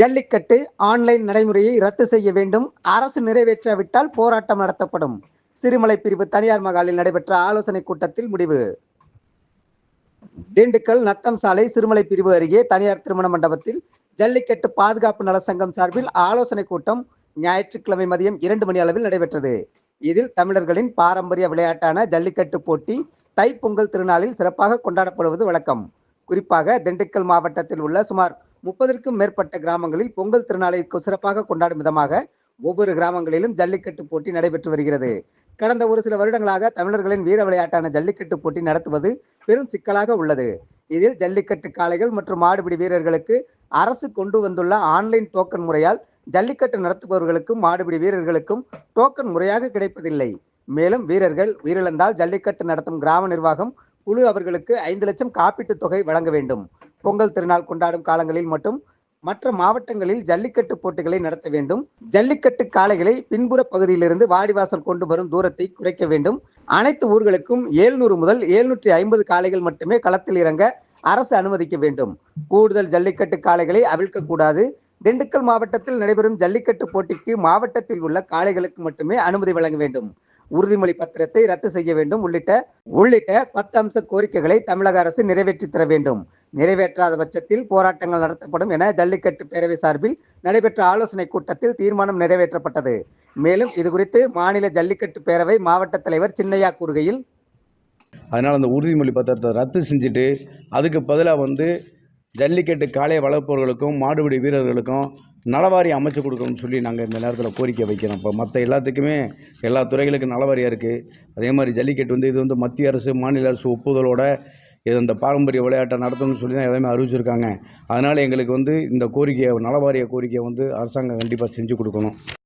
Jallikattu online நடைமுறையை ரத்து செய்ய வேண்டும். அரசு நிறைவேற்றாவிட்டால் போராட்டம் நடத்தப்படும். சிறுமலை பிரிவு தனியார் மகாலில் நடைபெற்ற ஆலோசனை கூட்டத்தில் முடிவு. திண்டுக்கல் நத்தம் சாலை சிறுமலை பிரிவு அருகே தனியார் திருமண மண்டபத்தில் ஜல்லிக்கட்டு பாதுகாப்பு நல சங்கம் சார்பில் ஆலோசனை கூட்டம் ஞாயிற்றுக்கிழமை மதியம் இரண்டு மணி அளவில் நடைபெற்றது. இதில் தமிழர்களின் பாரம்பரிய விளையாட்டான ஜல்லிக்கட்டு போட்டி தைப்பொங்கல் திருநாளில் சிறப்பாக கொண்டாடப்படுவது வழக்கம். குறிப்பாக திண்டுக்கல் மாவட்டத்தில் உள்ள சுமார் முப்பதற்கும் மேற்பட்ட கிராமங்களில் பொங்கல் திருநாளை சிறப்பாக கொண்டாடும் விதமாக ஒவ்வொரு கிராமங்களிலும் ஜல்லிக்கட்டு போட்டி நடைபெற்று வருகிறது. கடந்த ஒரு சில வருடங்களாக தமிழர்களின் வீர விளையாட்டான ஜல்லிக்கட்டு போட்டி நடத்துவது பெரும் சிக்கலாக உள்ளது. இதில் ஜல்லிக்கட்டு காளைகள் மற்றும் மாடுபிடி வீரர்களுக்கு அரசு கொண்டு வந்துள்ள ஆன்லைன் டோக்கன் முறையால் ஜல்லிக்கட்டு நடத்துபவர்களுக்கும் மாடுபிடி வீரர்களுக்கும் டோக்கன் முறையாக கிடைப்பதில்லை. மேலும் வீரர்கள் உயிரிழந்தால் ஜல்லிக்கட்டு நடத்தும் கிராம நிர்வாகம் குழு அவர்களுக்கு ஐந்து லட்சம் காப்பீட்டுத் தொகை வழங்க வேண்டும். பொங்கல் திருநாள் கொண்டாடும் காலங்களில் மட்டும் மற்ற மாவட்டங்களில் ஜல்லிக்கட்டு போட்டிகளை நடத்த வேண்டும். ஜல்லிக்கட்டு காளைகளை பின்புற பகுதியிலிருந்து வாடிவாசல் கொண்டு வரும் தூரத்தை குறைக்க வேண்டும். அனைத்து ஊர்களுக்கும் ஏழ்நூறு முதல் எழுநூற்றி ஐம்பது காளைகள் மட்டுமே களத்தில் இறங்க அரசு அனுமதிக்க வேண்டும். கூடுதல் ஜல்லிக்கட்டு காளைகளை அவிழ்க்க கூடாது. திண்டுக்கல் மாவட்டத்தில் நடைபெறும் ஜல்லிக்கட்டு போட்டிக்கு மாவட்டத்தில் உள்ள காளைகளுக்கு மட்டுமே அனுமதி வழங்க வேண்டும். உறுதிமொழி பத்திரத்தை ரத்து செய்ய வேண்டும். உள்ளிட்ட உள்ளிட்ட பத்து அம்ச கோரிக்கைகளை தமிழக அரசு நிறைவேற்றி தர வேண்டும். நிறைவேற்றாத பட்சத்தில் போராட்டங்கள் நடத்தப்படும் என ஜல்லிக்கட்டு பேரவை சார்பில் நடைபெற்ற ஆலோசனை கூட்டத்தில் தீர்மானம் நிறைவேற்றப்பட்டது. மேலும் இது குறித்து மாநில ஜல்லிக்கட்டு பேரவை மாவட்ட தலைவர் சின்னையா கூறுகையில் அதனால் அந்த உறுதிமொழி பத்திரத்தை ரத்து செஞ்சுட்டு அதுக்கு பதிலாக வந்து ஜல்லிக்கட்டு காளை வளர்ப்பவர்களுக்கும் மாடுபிடி வீரர்களுக்கும் நலவாரி அமைச்சு கொடுக்கணும்னு சொல்லி நாங்கள் இந்த நேரத்தில் கோரிக்கை வைக்கிறோம். இப்போ மற்ற எல்லாத்துக்குமே எல்லா துறைகளுக்கும் நலவாரியாக இருக்குது அதே மாதிரி ஜல்லிக்கட்டு வந்து இது வந்து மத்திய அரசு மாநில அரசு ஒப்புதலோட இது இந்த பாரம்பரிய விளையாட்டை நடத்தணும்னு சொல்லி தான் எல்லாமே அறிவிச்சிருக்காங்க. அதனால் எங்களுக்கு வந்து இந்த கோரிக்கையை நலவாரிய கோரிக்கையை வந்து அரசாங்கம் கண்டிப்பாக செஞ்சு கொடுக்கணும்.